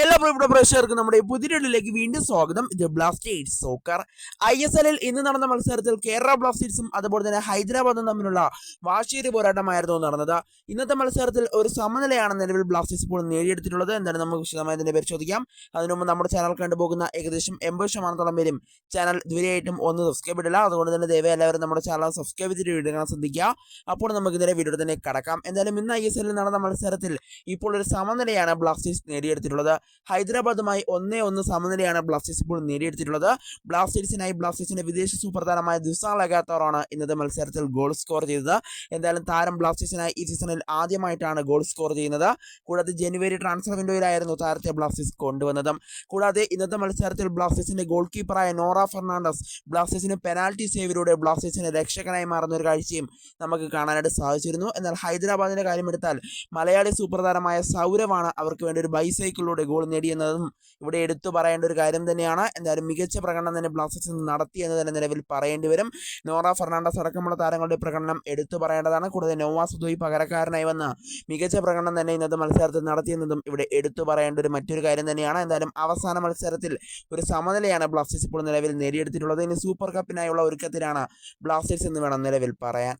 എല്ലാ പ്രിയപ്പെട്ട പ്രേക്ഷകർക്കും നമ്മുടെ ഈ പുതിയ വീണ്ടും സ്വാഗതം. ഇത് ബ്ലാസ്റ്റേഴ്സ് സോക്കർ ഐ എസ് എല്ലിൽ ഇന്ന് നടന്ന മത്സരത്തിൽ കേരള ബ്ലാസ്റ്റേഴ്സും അതുപോലെ തന്നെ ഹൈദരാബാദും തമ്മിലുള്ള വാശിയേറിയ പോരാട്ടമായിരുന്നു നടന്നത്. ഇന്നത്തെ മത്സരത്തിൽ ഒരു സമനിലയാണ് നിലവിൽ ബ്ലാസ്റ്റേഴ്സ് ഇപ്പോൾ നേടിയെടുത്തിട്ടുള്ളത്. എന്താണ് നമുക്ക് വിശദമായി തന്നെ പരിശോധിക്കാം അതിനു മുമ്പ് നമ്മുടെ ചാനൽ കണ്ടുപോകുന്ന ഏകദേശം എൺപത് ശതമാനത്തോളം പേരും ചാനൽ ഇതുവരെയായിട്ടും ഒന്ന് സബ്സ്ക്രൈബ് ഇടില്ല അതുകൊണ്ട് തന്നെ ദയവായി എല്ലാവരും നമ്മുടെ ചാനൽ സബ്സ്ക്രൈബ് ചെയ്തിട്ട് കാണാൻ ശ്രദ്ധിക്കുക. അപ്പോൾ നമുക്ക് ഇതിനെ വീഡിയോ തന്നെ കടക്കാം. എന്തായാലും ഇന്ന് ഐ എസ് എല്ലിൽ നടന്ന മത്സരത്തിൽ ഇപ്പോൾ ഒരു സമനിലയാണ് ബ്ലാസ്റ്റേഴ്സ് നേടിയെടുത്തിട്ടുള്ളത്. ഹൈദരാബാദുമായി ഒന്നേ ഒന്ന് സമനിലയാണ് ബ്ലാസ്റ്റേഴ്സ് ഇപ്പോൾ നേടിയെടുത്തിട്ടുള്ളത്. ബ്ലാസ്റ്റേഴ്സിനായി ബ്ലാസ്റ്റേഴ്സിന്റെ വിദേശ സൂപ്പർ താരമായ ദുസാ ലഗാത്തോറാണ് ഇന്നത്തെ മത്സരത്തിൽ ഗോൾ സ്കോർ ചെയ്തത്. എന്തായാലും താരം ബ്ലാസ്റ്റേഴ്സിനായി ഈ സീസണിൽ ആദ്യമായിട്ടാണ് ഗോൾ സ്കോർ ചെയ്യുന്നത്. കൂടാതെ ജനുവരി ട്രാൻസ്ഫർ വിൻഡോയിലായിരുന്നു താരത്തെ ബ്ലാസ്റ്റേഴ്സ് കൊണ്ടുവന്നത്. കൂടാതെ ഇന്നത്തെ മത്സരത്തിൽ ബ്ലാസ്റ്റേഴ്സിന്റെ ഗോൾ കീപ്പറായ നോറ ഫെർണാണ്ടസ് ബ്ലാസ്റ്റേഴ്സിന് പെനാൽറ്റി സേവിലൂടെ ബ്ലാസ്റ്റേഴ്സിന്റെ രക്ഷകനായി മാറുന്ന ഒരു കാഴ്ചയും നമുക്ക് കാണാനായിട്ട് സാധിച്ചിരുന്നു. എന്നാൽ ഹൈദരാബാദിന്റെ കാര്യമെടുത്താൽ മലയാളി സൂപ്പർ താരമായ സൗരവാണ് അവർക്ക് വേണ്ടി ഒരു ബൈസൈക്കിളിലൂടെ ഗോൾ നേടിയെന്നതും ഇവിടെ എടുത്തു പറയേണ്ട ഒരു കാര്യം തന്നെയാണ്. എന്തായാലും മികച്ച പ്രകടനം തന്നെ ബ്ലാസ്റ്റേഴ്സ് നടത്തി എന്ന് തന്നെ നിലവിൽ പറയേണ്ടി വരും. നോറ ഫെർണാണ്ടസ് അടക്കമുള്ള താരങ്ങളുടെ പ്രകടനം എടുത്തു പറയേണ്ടതാണ്. കൂടാതെ നോവാ ദോയി പകരക്കാരനായി വന്ന മികച്ച പ്രകടനം തന്നെ ഇന്നത്തെ മത്സരത്തിൽ നടത്തിയെന്നതും ഇവിടെ എടുത്തു പറയേണ്ട ഒരു മറ്റൊരു കാര്യം തന്നെയാണ്. എന്തായാലും അവസാന മത്സരത്തിൽ ഒരു സമനിലയാണ് ബ്ലാസ്റ്റേഴ്സ് ഇപ്പോൾ നിലവിൽ നേടിയെടുത്തിട്ടുള്ളത്. ഇനി സൂപ്പർ കപ്പിനായുള്ള ഒരുക്കത്തിലാണ് ബ്ലാസ്റ്റേഴ്സ് എന്ന് വേണം നിലവിൽ പറയാൻ.